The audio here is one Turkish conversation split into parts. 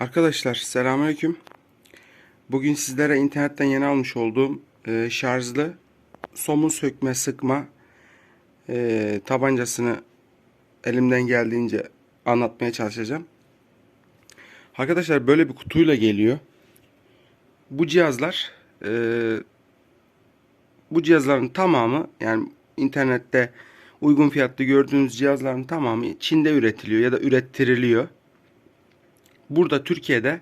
Arkadaşlar selamünaleyküm. Bugün sizlere internetten yeni almış olduğum e, şarjlı somun sökme sıkma e, tabancasını elimden geldiğince anlatmaya çalışacağım. Arkadaşlar böyle bir kutuyla geliyor. Bu cihazlar e, bu cihazların tamamı yani internette uygun fiyatlı gördüğünüz cihazların tamamı Çin'de üretiliyor ya da ürettiriliyor burada Türkiye'de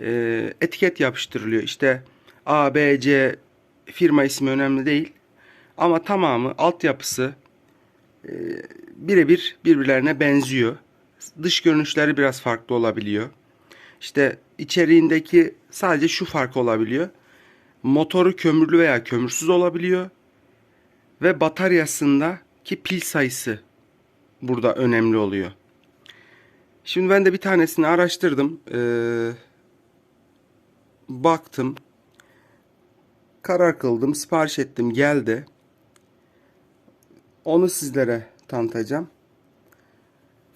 e, etiket yapıştırılıyor. İşte A, B, C firma ismi önemli değil. Ama tamamı altyapısı e, birebir birbirlerine benziyor. Dış görünüşleri biraz farklı olabiliyor. İşte içeriğindeki sadece şu fark olabiliyor. Motoru kömürlü veya kömürsüz olabiliyor. Ve bataryasındaki pil sayısı burada önemli oluyor. Şimdi ben de bir tanesini araştırdım. Ee, baktım. Karar kıldım. Sipariş ettim. Geldi. Onu sizlere tanıtacağım.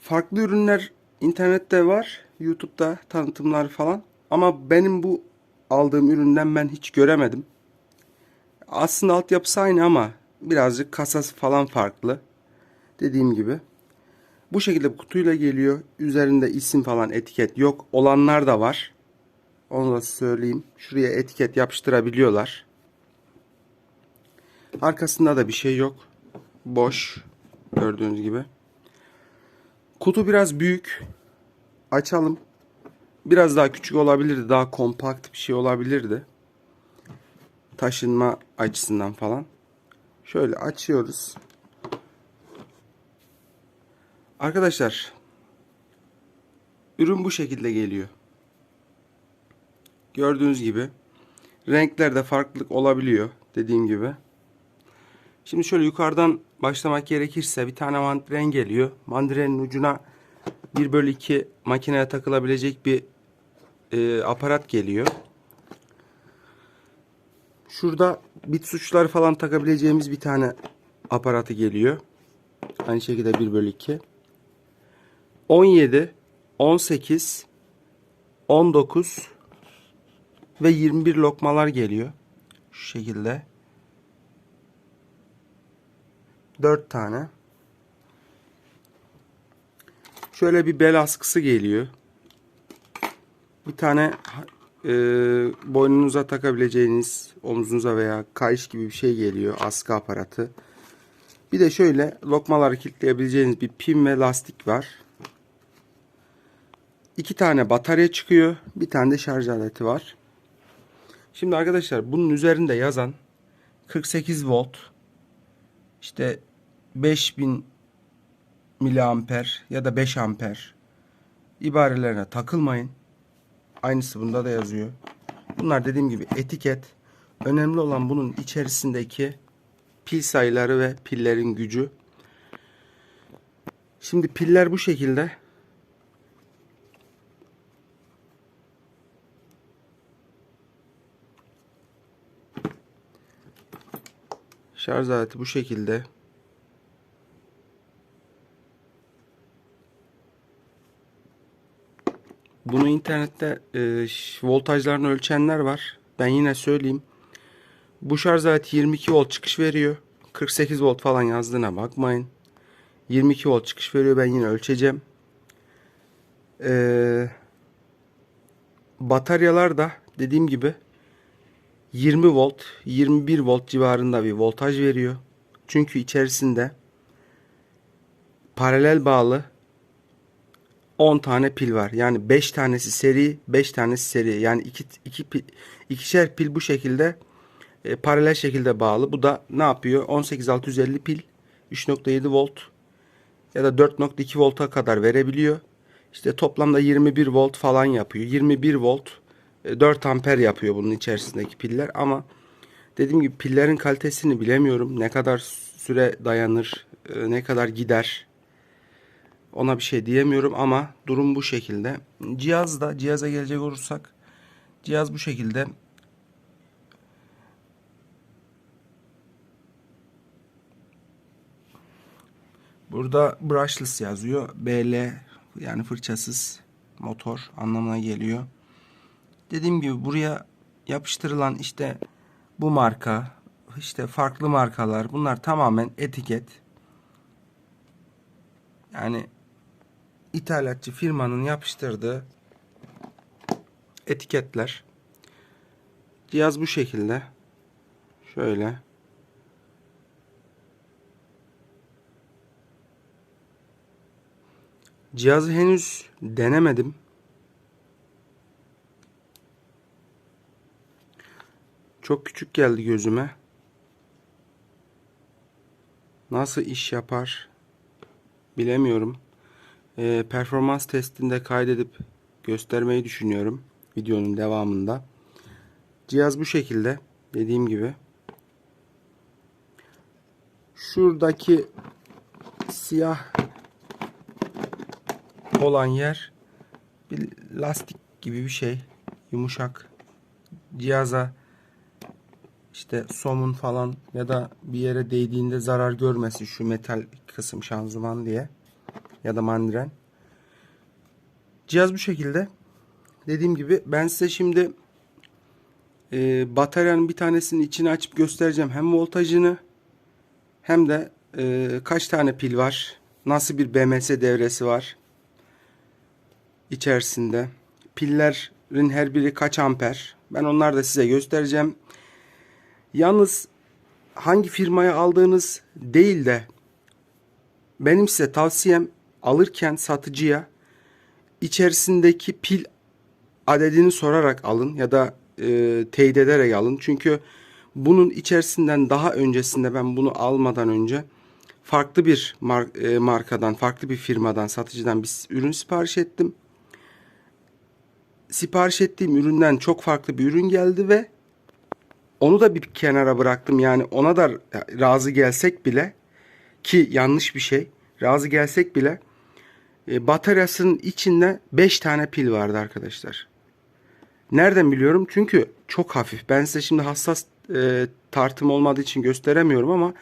Farklı ürünler internette var. YouTube'da tanıtımlar falan. Ama benim bu aldığım üründen ben hiç göremedim. Aslında altyapısı aynı ama birazcık kasası falan farklı. Dediğim gibi. Bu şekilde kutuyla geliyor. Üzerinde isim falan etiket yok. Olanlar da var. Onu da söyleyeyim. Şuraya etiket yapıştırabiliyorlar. Arkasında da bir şey yok. Boş. Gördüğünüz gibi. Kutu biraz büyük. Açalım. Biraz daha küçük olabilirdi. Daha kompakt bir şey olabilirdi. Taşınma açısından falan. Şöyle açıyoruz. Arkadaşlar ürün bu şekilde geliyor. Gördüğünüz gibi renklerde farklılık olabiliyor dediğim gibi. Şimdi şöyle yukarıdan başlamak gerekirse bir tane mandren geliyor. Mandrenin ucuna 1 bölü 2 makineye takılabilecek bir e, aparat geliyor. Şurada bit suçları falan takabileceğimiz bir tane aparatı geliyor. Aynı şekilde 1 bölü 2. 17, 18, 19 ve 21 lokmalar geliyor. Şu şekilde. 4 tane. Şöyle bir bel askısı geliyor. Bir tane e, boynunuza takabileceğiniz omuzunuza veya kayış gibi bir şey geliyor. Askı aparatı. Bir de şöyle lokmaları kilitleyebileceğiniz bir pin ve lastik var. İki tane batarya çıkıyor. Bir tane de şarj aleti var. Şimdi arkadaşlar bunun üzerinde yazan 48 volt işte 5000 miliamper ya da 5 amper ibarelerine takılmayın. Aynısı bunda da yazıyor. Bunlar dediğim gibi etiket. Önemli olan bunun içerisindeki pil sayıları ve pillerin gücü. Şimdi piller bu şekilde. Şarj aleti bu şekilde. Bunu internette e, voltajlarını ölçenler var. Ben yine söyleyeyim. Bu şarj aleti 22 volt çıkış veriyor. 48 volt falan yazdığına bakmayın. 22 volt çıkış veriyor. Ben yine ölçeceğim. Ee, bataryalar da dediğim gibi 20 volt, 21 volt civarında bir voltaj veriyor. Çünkü içerisinde paralel bağlı 10 tane pil var. Yani 5 tanesi seri, 5 tanesi seri. Yani 2 2 pil, ikişer pil bu şekilde e, paralel şekilde bağlı. Bu da ne yapıyor? 18650 pil 3.7 volt ya da 4.2 volta kadar verebiliyor. İşte toplamda 21 volt falan yapıyor. 21 volt 4 amper yapıyor bunun içerisindeki piller ama dediğim gibi pillerin kalitesini bilemiyorum. Ne kadar süre dayanır, e, ne kadar gider. Ona bir şey diyemiyorum ama durum bu şekilde. Cihazda cihaza gelecek olursak cihaz bu şekilde. Burada brushless yazıyor. BL yani fırçasız motor anlamına geliyor. Dediğim gibi buraya yapıştırılan işte bu marka, işte farklı markalar bunlar tamamen etiket. Yani ithalatçı firmanın yapıştırdığı etiketler. Cihaz bu şekilde. Şöyle. Cihazı henüz denemedim. Çok küçük geldi gözüme. Nasıl iş yapar bilemiyorum. Ee, performans testinde kaydedip göstermeyi düşünüyorum videonun devamında. Cihaz bu şekilde dediğim gibi. Şuradaki siyah olan yer bir lastik gibi bir şey. Yumuşak. Cihaza işte somun falan ya da bir yere değdiğinde zarar görmesin şu metal kısım şanzıman diye ya da mandiren. Cihaz bu şekilde. Dediğim gibi ben size şimdi e, bataryanın bir tanesinin içini açıp göstereceğim. Hem voltajını hem de e, kaç tane pil var. Nasıl bir BMS devresi var. içerisinde. Pillerin her biri kaç amper. Ben onları da size göstereceğim. Yalnız hangi firmaya aldığınız değil de benim size tavsiyem alırken satıcıya içerisindeki pil adedini sorarak alın ya da e, teyit ederek alın. Çünkü bunun içerisinden daha öncesinde ben bunu almadan önce farklı bir mar- e, markadan, farklı bir firmadan, satıcıdan bir ürün sipariş ettim. Sipariş ettiğim üründen çok farklı bir ürün geldi ve onu da bir kenara bıraktım. Yani ona da razı gelsek bile ki yanlış bir şey. Razı gelsek bile e, bataryasının içinde 5 tane pil vardı arkadaşlar. Nereden biliyorum? Çünkü çok hafif. Ben size şimdi hassas e, tartım olmadığı için gösteremiyorum ama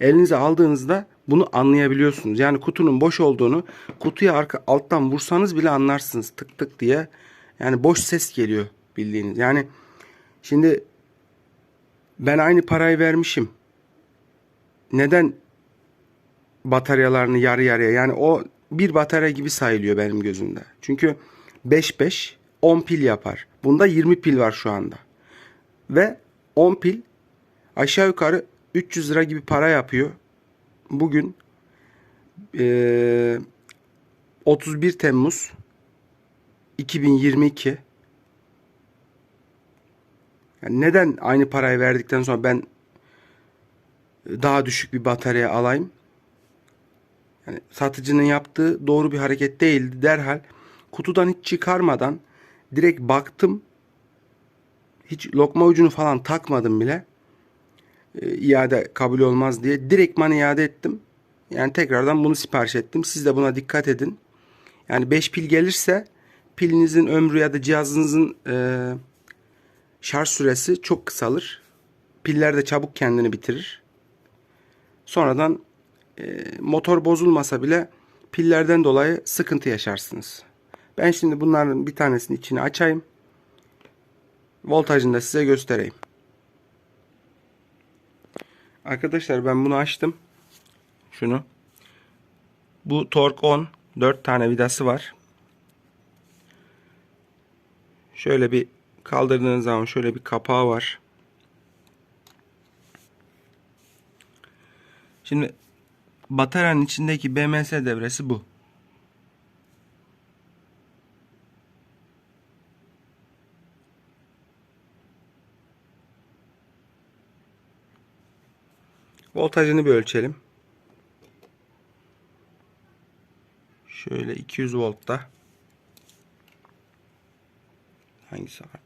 elinize aldığınızda bunu anlayabiliyorsunuz. Yani kutunun boş olduğunu kutuya arka alttan vursanız bile anlarsınız tık tık diye. Yani boş ses geliyor bildiğiniz. Yani şimdi ben aynı parayı vermişim. Neden bataryalarını yarı yarıya yani o bir batarya gibi sayılıyor benim gözümde. Çünkü 5-5 10 pil yapar. Bunda 20 pil var şu anda. Ve 10 pil aşağı yukarı 300 lira gibi para yapıyor. Bugün e, 31 Temmuz 2022 yani neden aynı parayı verdikten sonra ben daha düşük bir batarya alayım? Yani satıcının yaptığı doğru bir hareket değildi. Derhal kutudan hiç çıkarmadan direkt baktım. Hiç lokma ucunu falan takmadım bile. E, iade kabul olmaz diye direktman iade ettim. Yani tekrardan bunu sipariş ettim. Siz de buna dikkat edin. Yani 5 pil gelirse pilinizin ömrü ya da cihazınızın e, şarj süresi çok kısalır. Piller de çabuk kendini bitirir. Sonradan e, motor bozulmasa bile pillerden dolayı sıkıntı yaşarsınız. Ben şimdi bunların bir tanesini içine açayım. Voltajını da size göstereyim. Arkadaşlar ben bunu açtım. Şunu. Bu tork 10. 4 tane vidası var. Şöyle bir kaldırdığınız zaman şöyle bir kapağı var. Şimdi bataryanın içindeki BMS devresi bu. Voltajını bir ölçelim. Şöyle 200 voltta. Hangisi arttı?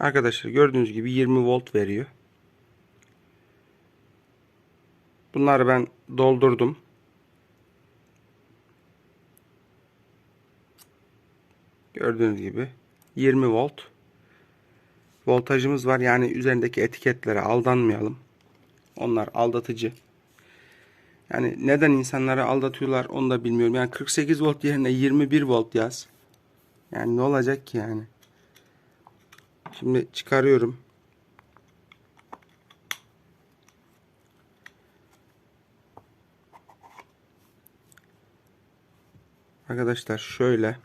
Arkadaşlar gördüğünüz gibi 20 volt veriyor. Bunları ben doldurdum. Gördüğünüz gibi 20 volt. Voltajımız var. Yani üzerindeki etiketlere aldanmayalım. Onlar aldatıcı. Yani neden insanları aldatıyorlar onu da bilmiyorum. Yani 48 volt yerine 21 volt yaz. Yani ne olacak ki yani? Şimdi çıkarıyorum. Arkadaşlar şöyle.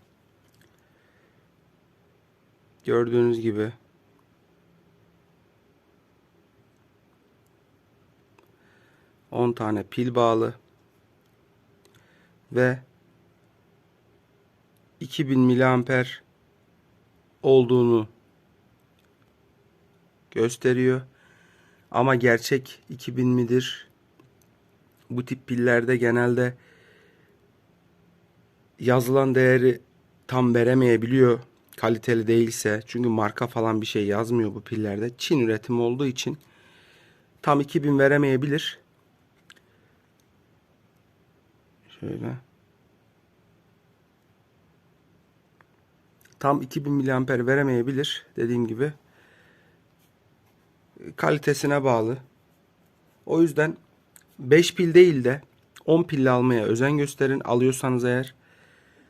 Gördüğünüz gibi. On tane pil bağlı. Ve 2000 miliamper olduğunu gösteriyor. Ama gerçek 2000 midir? Bu tip pillerde genelde yazılan değeri tam veremeyebiliyor kaliteli değilse. Çünkü marka falan bir şey yazmıyor bu pillerde. Çin üretimi olduğu için tam 2000 veremeyebilir. Şöyle. Tam 2000 miliamper veremeyebilir dediğim gibi. Kalitesine bağlı. O yüzden 5 pil değil de 10 pilli almaya özen gösterin alıyorsanız eğer.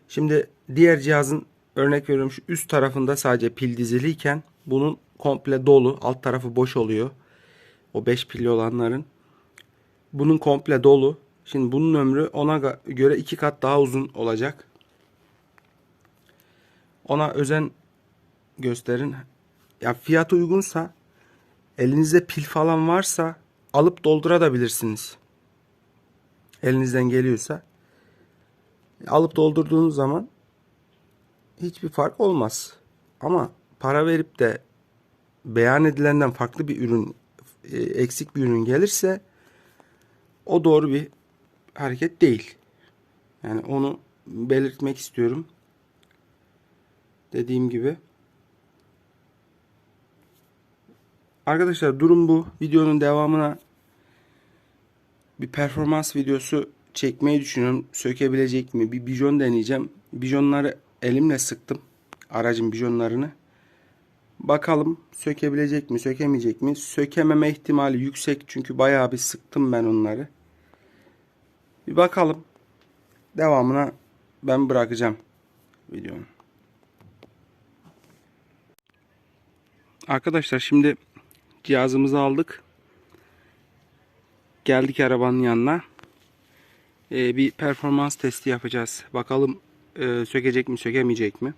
Şimdi diğer cihazın örnek veriyorum şu üst tarafında sadece pil diziliyken bunun komple dolu alt tarafı boş oluyor. O 5 pilli olanların. Bunun komple dolu. Şimdi bunun ömrü ona göre iki kat daha uzun olacak. Ona özen gösterin. Ya fiyat uygunsa elinizde pil falan varsa alıp doldurabilirsiniz. Elinizden geliyorsa alıp doldurduğunuz zaman hiçbir fark olmaz. Ama para verip de beyan edilenden farklı bir ürün e, eksik bir ürün gelirse o doğru bir hareket değil. Yani onu belirtmek istiyorum. Dediğim gibi. Arkadaşlar durum bu. Videonun devamına bir performans videosu çekmeyi düşünüyorum. Sökebilecek mi? Bir bijon deneyeceğim. Bijonları elimle sıktım. Aracın bijonlarını. Bakalım sökebilecek mi, sökemeyecek mi? Sökememe ihtimali yüksek çünkü bayağı bir sıktım ben onları. Bir bakalım. Devamına ben bırakacağım videonun. Arkadaşlar şimdi cihazımızı aldık. Geldik arabanın yanına. Ee, bir performans testi yapacağız. Bakalım e, sökecek mi sökemeyecek mi?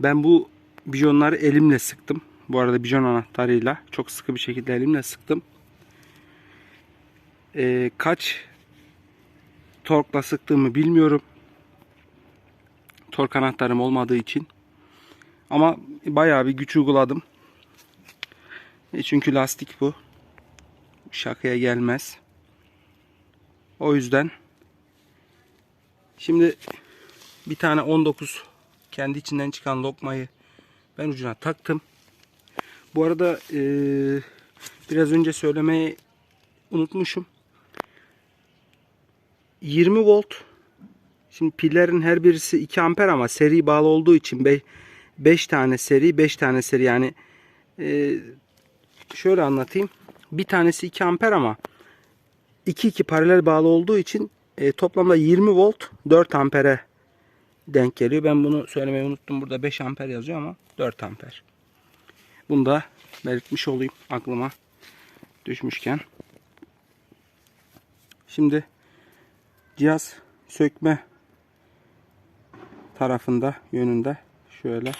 Ben bu bijonları elimle sıktım. Bu arada bijon anahtarıyla çok sıkı bir şekilde elimle sıktım. Ee, kaç torkla sıktığımı bilmiyorum. Tork anahtarım olmadığı için. Ama bayağı bir güç uyguladım. E çünkü lastik bu. Şakaya gelmez. O yüzden şimdi bir tane 19 kendi içinden çıkan lokmayı ben ucuna taktım. Bu arada e, biraz önce söylemeyi unutmuşum. 20 volt. Şimdi pillerin her birisi 2 amper ama seri bağlı olduğu için 5 tane seri 5 tane seri yani e, şöyle anlatayım. Bir tanesi 2 amper ama 2 2 paralel bağlı olduğu için e, toplamda 20 volt 4 ampere denk geliyor. Ben bunu söylemeyi unuttum. Burada 5 amper yazıyor ama 4 amper. Bunu da belirtmiş olayım aklıma düşmüşken. Şimdi cihaz sökme tarafında yönünde şöyle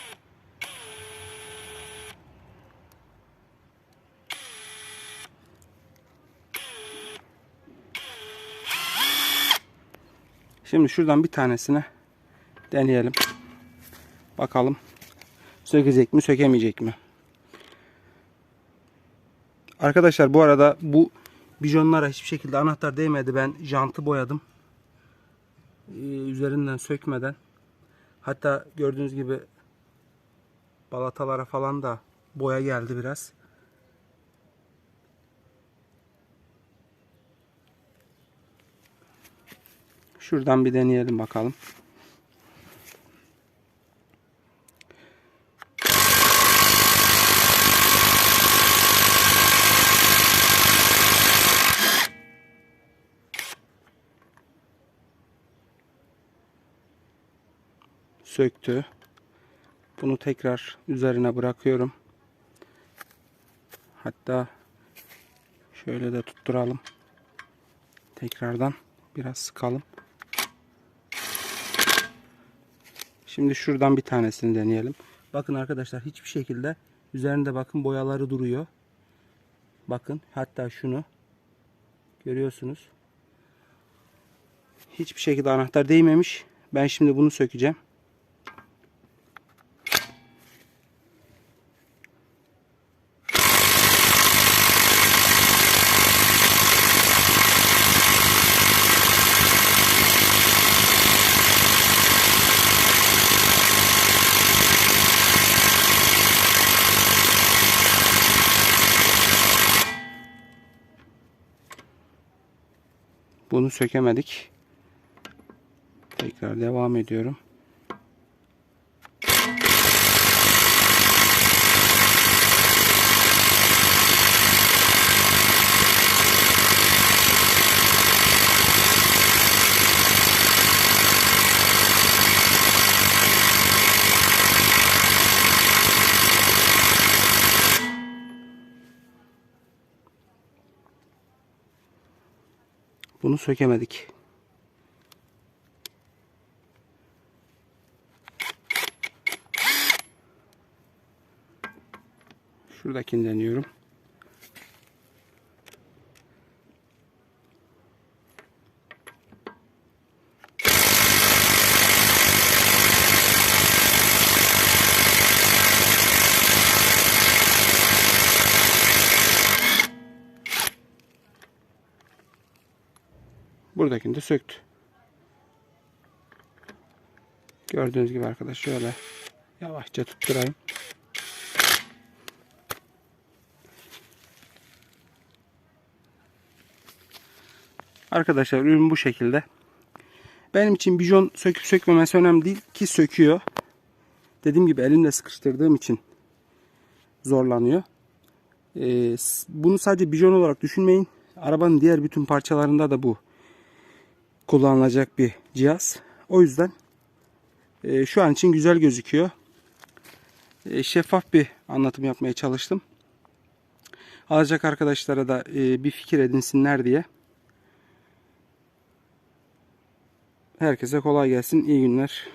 Şimdi şuradan bir tanesine deneyelim. Bakalım sökecek mi sökemeyecek mi? Arkadaşlar bu arada bu bijonlara hiçbir şekilde anahtar değmedi. Ben jantı boyadım. Ee, üzerinden sökmeden. Hatta gördüğünüz gibi balatalara falan da boya geldi biraz. Şuradan bir deneyelim bakalım. söktü. Bunu tekrar üzerine bırakıyorum. Hatta şöyle de tutturalım. Tekrardan biraz sıkalım. Şimdi şuradan bir tanesini deneyelim. Bakın arkadaşlar hiçbir şekilde üzerinde bakın boyaları duruyor. Bakın hatta şunu görüyorsunuz. Hiçbir şekilde anahtar değmemiş. Ben şimdi bunu sökeceğim. Sökemedik. Tekrar devam ediyorum. Bunu sökemedik. Şuradakini deniyorum. Buradakini de söktü. Gördüğünüz gibi arkadaş şöyle yavaşça tutturayım. Arkadaşlar ürün bu şekilde. Benim için bijon söküp sökmemesi önemli değil ki söküyor. Dediğim gibi elimle sıkıştırdığım için zorlanıyor. Ee, bunu sadece bijon olarak düşünmeyin. Arabanın diğer bütün parçalarında da bu kullanılacak bir cihaz. O yüzden e, şu an için güzel gözüküyor. E, şeffaf bir anlatım yapmaya çalıştım. Alacak arkadaşlara da e, bir fikir edinsinler diye. Herkese kolay gelsin. İyi günler.